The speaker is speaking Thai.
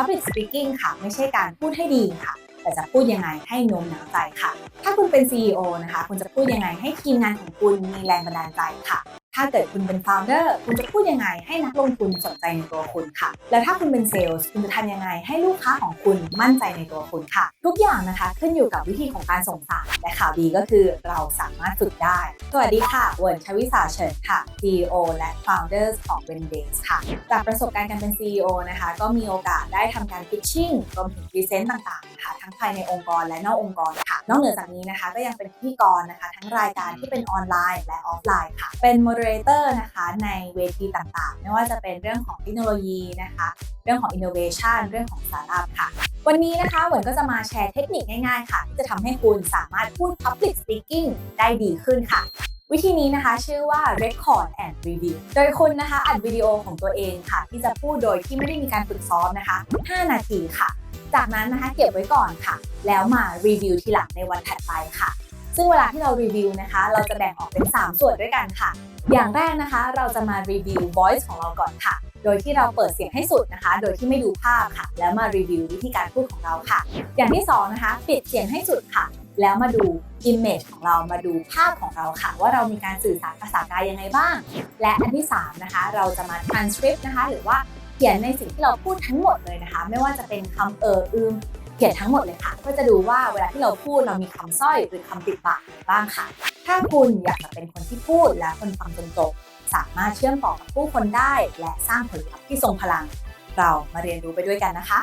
Public Speaking ค่ะ ไม่ใช่การพูดให้ดีค่ะ แต่จะพูดยังไงให้โน้มน้าวใจค่ะ ถ้าคุณเป็น CEO นะคะ คุณจะพูดยังไงให้ทีมงานของคุณมีแรงบันดาลใจค่ะ ถ้าเกิดคุณเป็น founder คุณจะพูดยังไงให้นักลงทุนสนใจในตัวคุณค่ะ แล้วถ้าคุณเป็น sales คุณจะทำยังไงให้ลูกค้าของคุณมั่นใจในตัวคุณค่ะ ทุกอย่างนะคะขึ้นอยู่กับวิธีของการส่งสารและข่าวดีก็คือเราสามารถฝึกได้ สวัสดีค่ะเวิร์นชวิสาเฉินค่ะ CEO และ founders ของ w e n d a y s ค่ะ จากประสบการณ์การเป็น CEO นะคะ ก็มีโอกาสได้ทำการ pitching รวมถึง present ต่างๆนะคะทั้งภายในองค์กรและนอกองค์กรค่ะ นอกเหนือจากนี้นะคะ ก็ยังเป็นพิธีกรนะคะ ทั้งรายการที่เป็นออนไลน์และออฟไลน์ค่ะ เป็น moderator นะคะในเวทีต่างๆ ไม่ว่าจะเป็นเรื่องของเทคโนโลยีนะคะ เรื่องของ innovation เรื่องของ startup ค่ะ วันนี้นะคะเหมือนก็จะมาแชร์เทคนิคง่ายๆ ค่ะ ที่จะทำให้คุณสามารถพูด public speaking ได้ดีขึ้นค่ะวิธีนี้นะคะชื่อว่า record and review โดยคุณนะคะอัดวิดีโอของตัวเองค่ะ ที่จะพูดโดยที่ไม่ได้มีการฝึกซ้อมนะคะ 5 นาทีค่ะ จากนั้นนะคะเก็บไว้ก่อนค่ะ แล้วมารีวิวทีหลังในวันถัดไปค่ะ ซึ่งเวลาที่เรารีวิวนะคะ เราจะแบ่งออกเป็น 3 ส่วนด้วยกันค่ะ อย่างแรกนะคะ เราจะมารีวิว voice ของเราก่อนค่ะ โดยที่เราเปิดเสียงให้สุดนะคะ โดยที่ไม่ดูภาพค่ะ แล้วมารีวิววิธีการพูดของเราค่ะ อย่างที่สองนะคะ ปิดเสียงให้สุดค่ะ แล้วมาดู image ของเรา มาดูภาพของเราค่ะ ว่าเรามีการสื่อสารภาษากายยังไงบ้าง และอันที่สามนะคะ เราจะมา transcript นะคะ หรือว่าเขียนในสิ่งที่เราพูดทั้งหมดเลยนะคะ ไม่ว่าจะเป็นคำเอออืม เขียนทั้งหมดเลยค่ะ ก็จะดูว่าเวลาที่เราพูดเรามีคำสร้อยหรือคำติดปากบ้างค่ะ ถ้าคุณอยากจะเป็นคนที่พูดและคนฟังจนจบสามารถเชื่อมต่อกับผู้คนได้ และสร้างผลลัพธ์ที่ทรงพลัง เรามาเรียนรู้ไปด้วยกันนะคะ